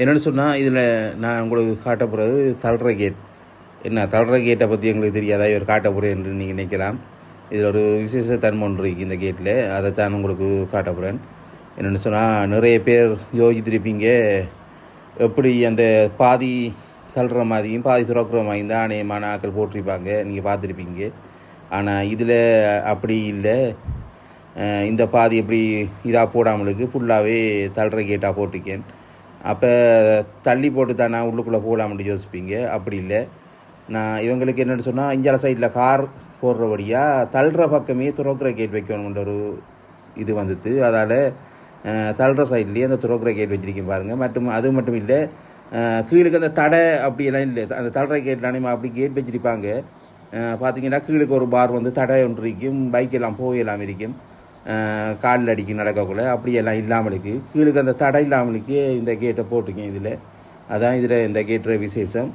என்னென்னு சொன்னால் இதில் நான் உங்களுக்கு காட்ட போகிறது தள்ளுற கேட் என்ன தள்ளுற கேட்டை பற்றி எங்களுக்கு தெரியாதா? இவர் காட்ட போகிறேன் என்று நீங்கள் நினைக்கலாம். இதில் ஒரு விசேஷ தன்மை ஒன்று இருக்குது இந்த கேட்டில் அதைத்தான் உங்களுக்கு காட்ட போகிறேன் என்னென்னு சொன்னால் நிறைய பேர் யோசித்திருப்பீங்க. எப்படி அந்த பாதி தள்ளுற மாதிரியும் பாதி துறக்கிற மாதிரியும் தான் அநேகமான ஆக்கள் போட்டிருப்பாங்க. நீங்கள் பார்த்துருப்பீங்க. ஆனால் இதில் அப்படி இல்லை. இந்த பாதி எப்படி இதாக போடாமலுக்கு ஃபுல்லாகவே தள்ளுற கேட்டாக போட்டிருக்கேன். அப்போ தள்ளி போட்டு தான் நான் உள்ளுக்குள்ளே போகலாம்னு யோசிப்பீங்க? அப்படி இல்லை. நான் இவங்களுக்கு என்னென்னு சொன்னால் இஞ்சால சைடில் கார் போடுறபடியாக தள்ளுற பக்கமே துறக்கிற கேட் வைக்கணுன்ற ஒரு இது வந்துட்டு அதால் தள்ளுற சைட்லேயே அந்த துறக்கிற கேட் வச்சுருக்கேன் பாருங்கள் மற்றும் அது மட்டும் இல்லை கீழுக்கு அந்த தடை அப்படியெல்லாம் இல்லை. அந்த தள்ளுற கேட்லானே அப்படி கேட் வச்சுருப்பாங்க. பார்த்தீங்கன்னா கீழுக்கு ஒரு பார் வந்து தடை ஒன்று இருக்கும் பைக் எல்லாம் போயெல்லாம் இருக்கும். காலில் அடிக்கும் நடக்கக்குள்ள. அப்படியெல்லாம் இல்லாமலுக்கு கீழுக்கு அந்த தடை இல்லாமலுக்கு இந்த கேட்டை போட்டுங்க இதில். அதான் இதில் இந்த கேட்டுற விசேஷம்.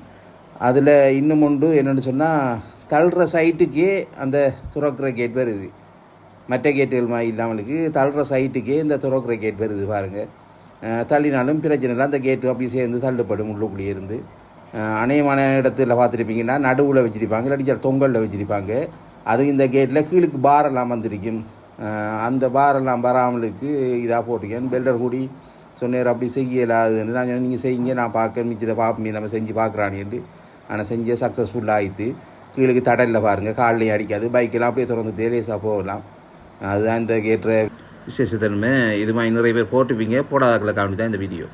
அதில் இன்னும் ஒன்று என்னென்னு சொன்னால் தள்ளுற சைட்டுக்கே அந்த துறக்கிற கேட் வருது. மற்ற கேட்டுகள் மாதிரி இல்லாமலுக்கு தள்ளுற சைட்டுக்கே இந்த துறக்கிற கேட் வருது பாருங்கள் தள்ளினாலும் பிரச்சனை இல்லை. அந்த கேட்டு அப்படி சேர்ந்து தள்ளுப்படும் உள்ளுக்குள்ளேயே இருந்து. அணையமான அநேகமான இடத்துல பார்த்துருப்பீங்கன்னா நடுவில் வச்சிருப்பாங்க. இல்லாட்டி தொங்கலில் வச்சிருப்பாங்க. அது இந்த கேட்டில் கீழுக்கு பாரெல்லாம் வந்திருக்கும். அந்த பாரெல்லாம் வராமலுக்கு இதாக போட்டிருக்கேன். பெல்டர் கூடி சொன்னார் அப்படி செய்யலாதுன்னு. நான் சொன்னேன், நீங்கள் செய்யுங்க நான் பார்க்க மிச்சத்தை பார்ப்போம் நம்ம செஞ்சு பார்க்குறானேன்ட்டு ஆனால் செஞ்ச சக்ஸஸ்ஃபுல்லாக ஆயிடுத்து கீழே தடலில் பாருங்கள் கால்லையும் அடிக்காது பைக்கெல்லாம் அப்படியே திறந்து லேசாக போகலாம். அதுதான் இந்த கேட்டுற விசேஷத்தன்மை. இது மாதிரி நிறைய பேர் போட்டுப்பீங்க போடாதாக்களை காண்டி தான் இந்த வீடியோ